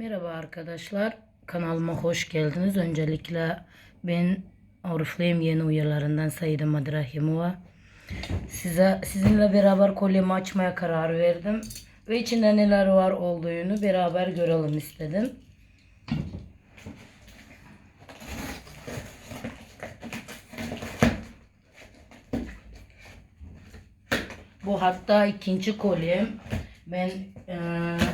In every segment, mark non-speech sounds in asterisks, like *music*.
Merhaba arkadaşlar. Kanalıma hoş geldiniz. Öncelikle ben Oriflame yeni uyarılarından Saide Madrahimova. Size sizinle beraber kolyemi açmaya karar verdim. Ve içinde neler var olduğunu beraber görelim istedim. Bu hatta ikinci kolyem. Ben eee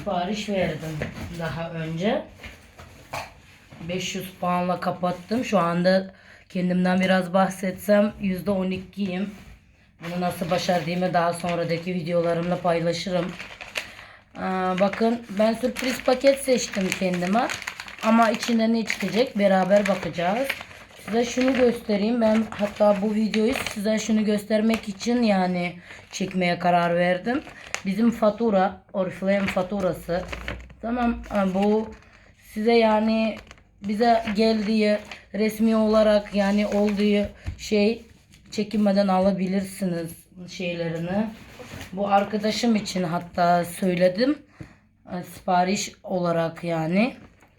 sipariş verdim daha önce. 500 puanla kapattım. Şu anda kendimden biraz bahsetsem %12'yim. Bunu nasıl başardığımı daha sonradaki videolarımla paylaşırım. Aa, bakın ben sürpriz paket seçtim kendime. Ama içinde ne çıkacak beraber bakacağız. Size şunu göstereyim. Ben hatta bu videoyu size şunu göstermek için yani çekmeye karar verdim. Bizim fatura, Oriflame faturası. Tamam bu size yani bize geldiği resmi olarak yani olduğu şey çekinmeden alabilirsiniz şeylerini. Bu arkadaşım için hatta söyledim. E, Sipariş olarak yani.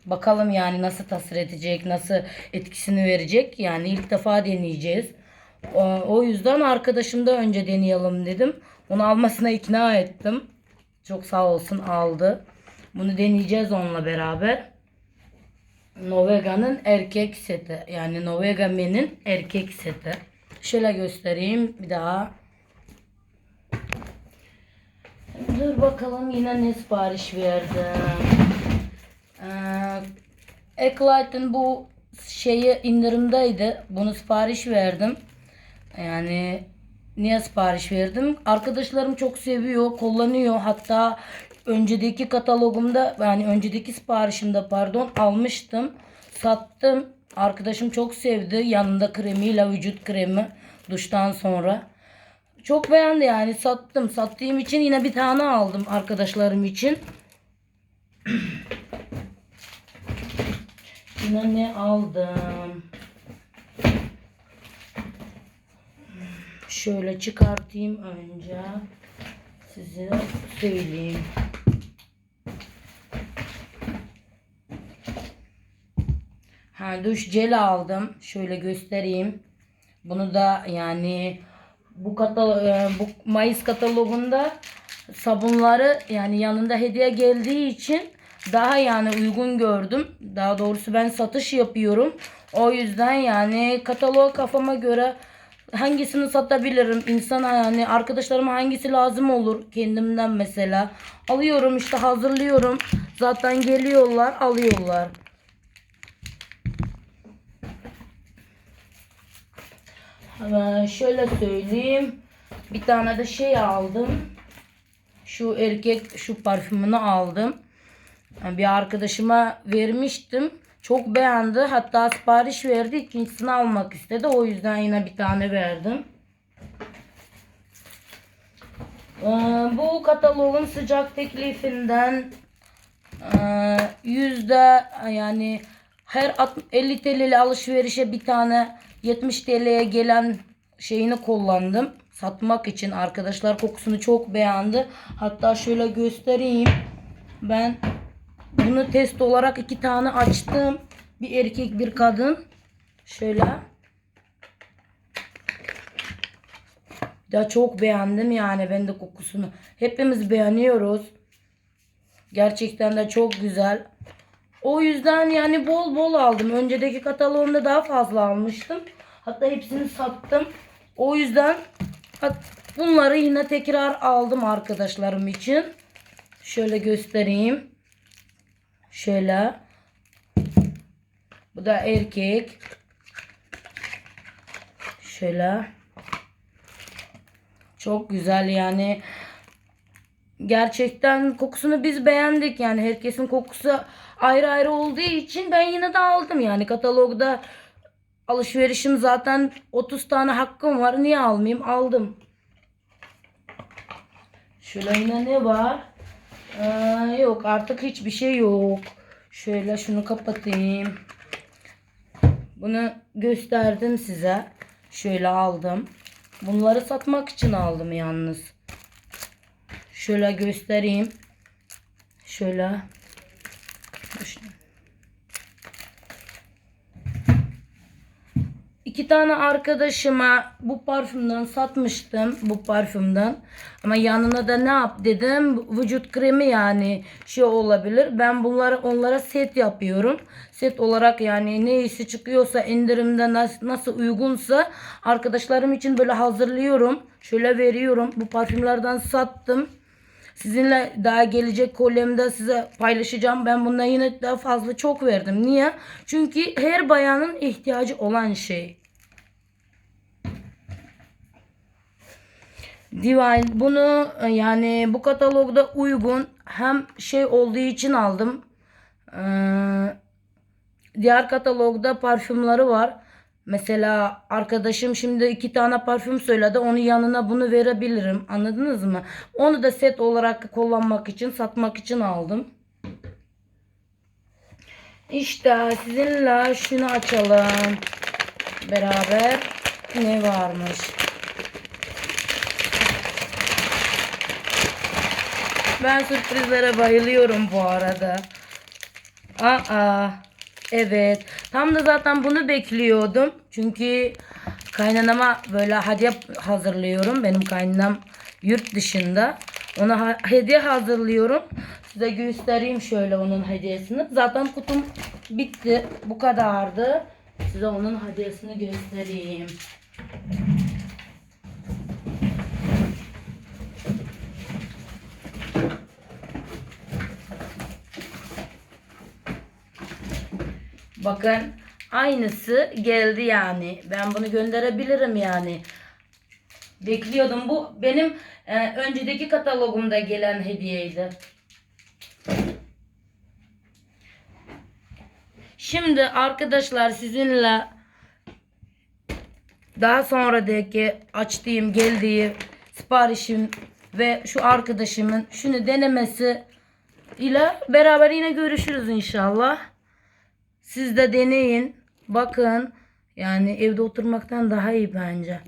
Bakalım yani nasıl tasvir edecek, nasıl etkisini verecek. Yani ilk defa deneyeceğiz. O, yüzden arkadaşım da önce deneyelim dedim. Onu almasına ikna ettim. Çok sağ olsun aldı. Bunu deneyeceğiz onunla beraber. Novega'nın erkek seti. Yani Novega Men'in erkek seti. Şöyle göstereyim bir daha. Dur bakalım yine ne sipariş verdim. Ee, bu şeyi indirimdeydi. Bunu sipariş verdim. Yani niye sipariş verdim? Arkadaşlarım çok seviyor, kullanıyor. Hatta önceki katalogumda yani önceki siparişimde pardon almıştım. Sattım. Arkadaşım çok sevdi. Yanında kremiyle vücut kremi duştan sonra. Çok beğendi yani sattım. Sattığım için yine bir tane aldım arkadaşlarım için. *clears throat* Yine ne aldım? Şöyle çıkartayım önce. Size söyleyeyim. Ha duş jeli aldım. Şöyle göstereyim. Bunu da yani bu katalog, bu Mayıs katalogunda sabunları yani yanında hediye geldiği için daha yani uygun gördüm. Daha doğrusu ben satış yapıyorum. O yüzden yani katalog kafama göre hangisini satabilirim? İnsana yani arkadaşlarıma hangisi lazım olur? Kendimden mesela. Alıyorum işte hazırlıyorum. Zaten geliyorlar alıyorlar. Hemen şöyle söyleyeyim. Bir tane de şey aldım. Şu erkek şu parfümünü aldım. Bir arkadaşıma vermiştim. Çok beğendi. Hatta sipariş verdi. İkincisini almak istedi. O yüzden yine bir tane verdim. Ee, bu katalogun sıcak teklifinden e, yüzde yani her alt- 50 TL'li alışverişe bir tane 70 TL'ye gelen şeyini kullandım. Satmak için arkadaşlar kokusunu çok beğendi. Hatta şöyle göstereyim. Ben bunu test olarak iki tane açtım. Bir erkek bir kadın. Şöyle. Ya çok beğendim yani ben de kokusunu. Hepimiz beğeniyoruz. Gerçekten de çok güzel. O yüzden yani bol bol aldım. Önceki katalogumda daha fazla almıştım. Hatta hepsini sattım. O yüzden bunları yine tekrar aldım arkadaşlarım için. Şöyle göstereyim. Şöyle. Bu da erkek. Şöyle. Çok güzel yani. Gerçekten kokusunu biz beğendik yani herkesin kokusu ayrı ayrı olduğu için ben yine de aldım yani katalogda alışverişim zaten 30 tane hakkım var niye almayayım aldım. Şöyle yine ne var? Ee, yok artık hiçbir şey yok. Şöyle şunu kapatayım. Bunu gösterdim size. Şöyle aldım. Bunları satmak için aldım yalnız. Şöyle göstereyim. Şöyle. İki tane arkadaşıma bu parfümden satmıştım bu parfümden. Ama yanına da ne yap dedim vücut kremi yani şey olabilir. Ben bunları onlara set yapıyorum. Set olarak yani neyse çıkıyorsa indirimde nasıl, nasıl uygunsa arkadaşlarım için böyle hazırlıyorum. Şöyle veriyorum. Bu parfümlerden sattım. Sizinle daha gelecek kolyemde size paylaşacağım. Ben bundan yine daha fazla çok verdim. Niye? Çünkü her bayanın ihtiyacı olan şey. Divine bunu e, yani bu katalogda uygun hem şey olduğu için aldım. Ee, diğer katalogda parfümleri var. Mesela arkadaşım şimdi iki tane parfüm söyledi. Onun yanına bunu verebilirim. Anladınız mı? Onu da set olarak kullanmak için, satmak için aldım. İşte sizinle şunu açalım. Beraber ne varmış? Ben sürprizlere bayılıyorum bu arada. Aa, evet. Tam da zaten bunu bekliyordum. Çünkü kaynanama böyle hediye hazırlıyorum. Benim kaynanam yurt dışında. Ona hediye hazırlıyorum. Size göstereyim şöyle onun hediyesini. Zaten kutum bitti. Bu kadardı. Size onun hediyesini göstereyim. Bakın aynısı geldi yani. Ben bunu gönderebilirim yani. Bekliyordum. Bu benim e, önceki katalogumda gelen hediyeydi. Şimdi arkadaşlar sizinle daha sonradaki açtığım geldiği siparişim ve şu arkadaşımın şunu denemesi ile beraber yine görüşürüz inşallah. Siz de deneyin. Bakın. Yani evde oturmaktan daha iyi bence.